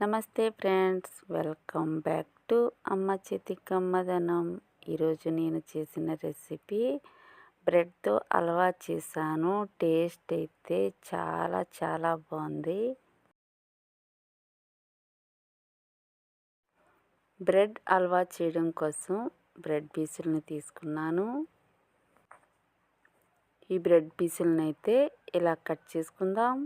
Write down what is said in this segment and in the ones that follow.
నమస్తే friends welcome back to అమ్మ చేతి కమ్మదనం ఈరోజు నేను చేసిన రెసిపీ బ్రెడ్తో హల్వా చేశాను. టేస్ట్ అయితే చాలా చాలా బాగుంది. బ్రెడ్ హల్వా చేయడం కోసం బ్రెడ్ పీసులను తీసుకున్నాను. ఈ బ్రెడ్ పీసులను అయితే ఇలా కట్ చేసుకుందాం.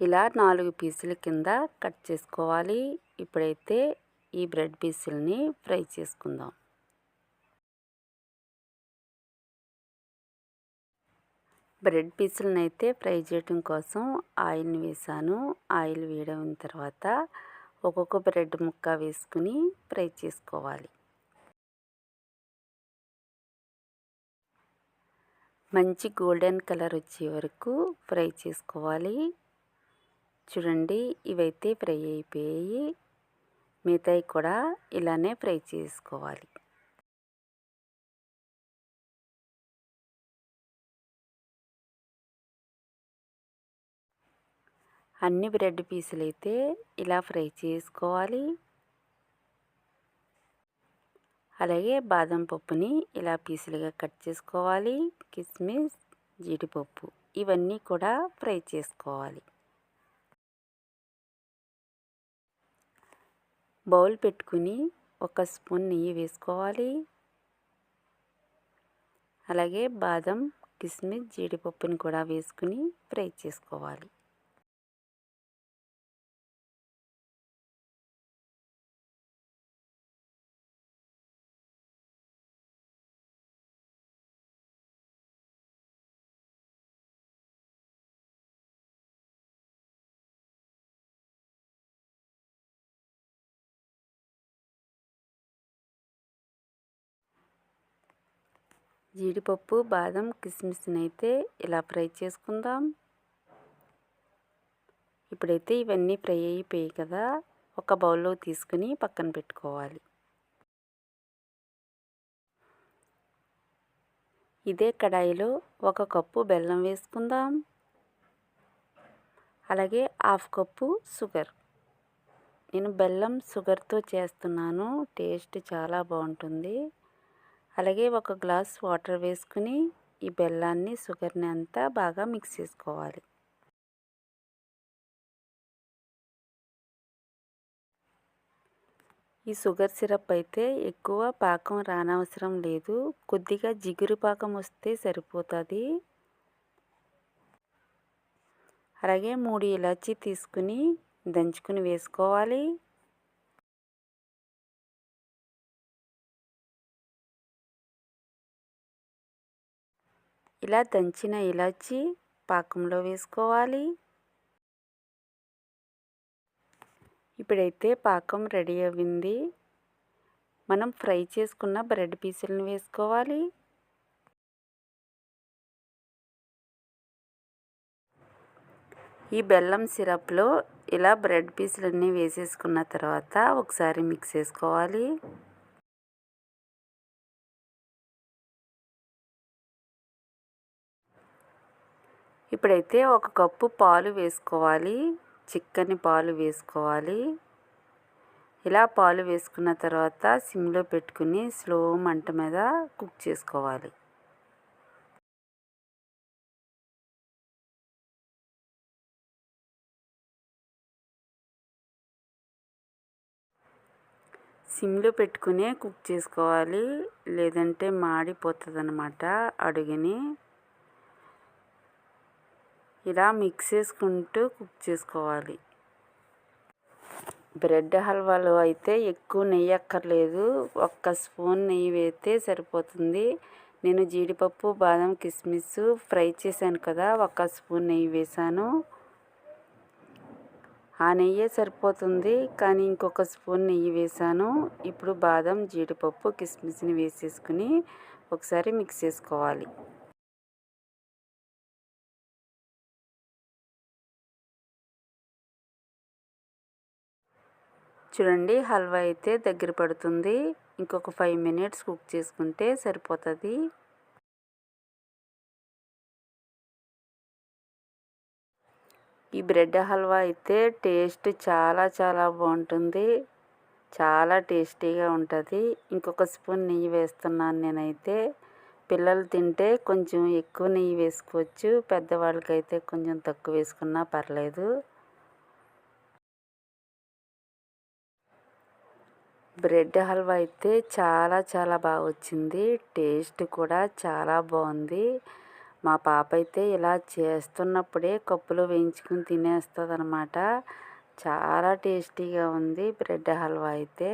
ఇలా నాలుగు పీసుల కింద కట్ చేసుకోవాలి. ఇప్పుడైతే ఈ బ్రెడ్ పీసులని ఫ్రై చేసుకుందాం. బ్రెడ్ పీసులను అయితే ఫ్రై చేయడం కోసం ఆయిల్ని వేసాను. ఆయిల్ వేయడం తర్వాత ఒక్కొక్క బ్రెడ్ ముక్క వేసుకుని ఫ్రై చేసుకోవాలి. మంచి గోల్డెన్ కలర్ వచ్చే వరకు ఫ్రై చేసుకోవాలి. చూడండి ఇవైతే ఫ్రై అయిపోయాయి. మిగతాయి కూడా ఇలానే ఫ్రై చేసుకోవాలి. అన్ని బ్రెడ్ పీసులు అయితే ఇలా ఫ్రై చేసుకోవాలి. అలాగే బాదం పప్పుని ఇలా పీసులుగా కట్ చేసుకోవాలి. కిస్మిస్ జీడిపప్పు ఇవన్నీ కూడా ఫ్రై చేసుకోవాలి. బౌల్ పెట్టుకుని ఒక స్పూన్ నెయ్యి వేసుకోవాలి. అలాగే బాదం కిస్మిస్ జీడిపప్పుని కూడా వేసుకుని ఫ్రై చేసుకోవాలి. జీడిపప్పు బాదం కిస్మిస్ని అయితే ఇలా ఫ్రై చేసుకుందాం. ఇప్పుడైతే ఇవన్నీ ఫ్రై అయిపోయాయి కదా ఒక బౌల్లో తీసుకుని పక్కన పెట్టుకోవాలి. ఇదే కడాయిలో ఒక కప్పు బెల్లం వేసుకుందాం. అలాగే హాఫ్ కప్పు షుగర్. నేను బెల్లం షుగర్తో చేస్తున్నాను టేస్ట్ చాలా బాగుంటుంది. అలాగే ఒక గ్లాస్ వాటర్ వేసుకుని ఈ బెల్లాన్ని షుగర్ని అంతా బాగా మిక్స్ చేసుకోవాలి. ఈ షుగర్ సిరప్ అయితే ఎక్కువ పాకం రానవసరం లేదు. కొద్దిగా జిగురు పాకం వస్తే సరిపోతుంది. అలాగే మూడు ఇలాచీ తీసుకుని దంచుకుని వేసుకోవాలి. ఇలా దంచిన ఇలాచి పాకంలో వేసుకోవాలి. ఇప్పుడైతే పాకం రెడీ అయింది మనం ఫ్రై చేసుకున్న బ్రెడ్ పీసులను వేసుకోవాలి. ఈ బెల్లం సిరప్లో ఇలా బ్రెడ్ పీసులన్నీ వేసేసుకున్న తర్వాత ఒకసారి మిక్స్ చేసుకోవాలి. ఇప్పుడైతే ఒక కప్పు పాలు వేసుకోవాలి. చిక్కని పాలు వేసుకోవాలి. ఇలా పాలు వేసుకున్న తర్వాత సిమ్లో పెట్టుకుని స్లో మంట మీద కుక్ చేసుకోవాలి. సిమ్లో పెట్టుకునే కుక్ చేసుకోవాలి. లేదంటే మాడిపోతుంది అనమాట అడుగుని. ఇలా మిక్స్ చేసుకుంటూ కుక్ చేసుకోవాలి. బ్రెడ్ హల్వాలో అయితే ఎక్కువ నెయ్యి అక్కర్లేదు. ఒక్క స్పూన్ నెయ్యి వేస్తే సరిపోతుంది. నేను జీడిపప్పు బాదం కిస్మిస్ ఫ్రై చేశాను కదా ఒక స్పూన్ నెయ్యి వేసాను ఆ నెయ్యే సరిపోతుంది కానీ ఇంకొక స్పూన్ నెయ్యి వేసాను ఇప్పుడు బాదం జీడిపప్పు కిస్మిస్ని వేసేసుకుని ఒకసారి మిక్స్ చేసుకోవాలి. చూడండి హల్వా అయితే దగ్గర పడుతుంది. ఇంకొక ఫైవ్ మినిట్స్ కుక్ చేసుకుంటే సరిపోతుంది. ఈ బ్రెడ్ హల్వా అయితే టేస్ట్ చాలా చాలా బాగుంటుంది. చాలా టేస్టీగా ఉంటుంది. ఇంకొక స్పూన్ నెయ్యి వేస్తున్నాను నేనైతే. పిల్లలు తింటే కొంచెం ఎక్కువ నెయ్యి వేసుకోవచ్చు. పెద్దవాళ్ళకైతే కొంచెం తక్కువ వేసుకున్నా పర్లేదు. బ్రెడ్ హల్వా అయితే చాలా చాలా బాగా వచ్చింది. టేస్ట్ కూడా చాలా బాగుంది. మా పాప అయితే ఇలా చేస్తున్నప్పుడే కప్పులో వేయించుకుని తినేస్తుంది అనమాట చాలా టేస్టీగా ఉంది బ్రెడ్ హల్వా అయితే.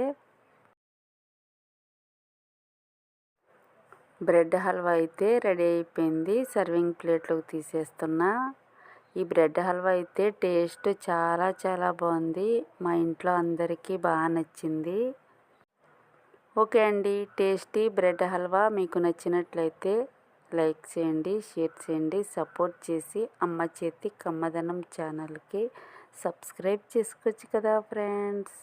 బ్రెడ్ హల్వా అయితే రెడీ అయిపోయింది. సర్వింగ్ ప్లేట్లోకి తీసేస్తున్నా. ఈ బ్రెడ్ హల్వా అయితే టేస్ట్ చాలా చాలా బాగుంది. మా ఇంట్లో అందరికీ బాగా నచ్చింది. ఓకే అండి. టేస్టీ బ్రెడ్ హల్వా మీకు నచ్చినట్లయితే లైక్ చేయండి షేర్ చేయండి సపోర్ట్ చేసి అమ్మ చేతి కమ్మదనం ఛానల్కి సబ్స్క్రైబ్ చేసుకోవచ్చు కదా ఫ్రెండ్స్.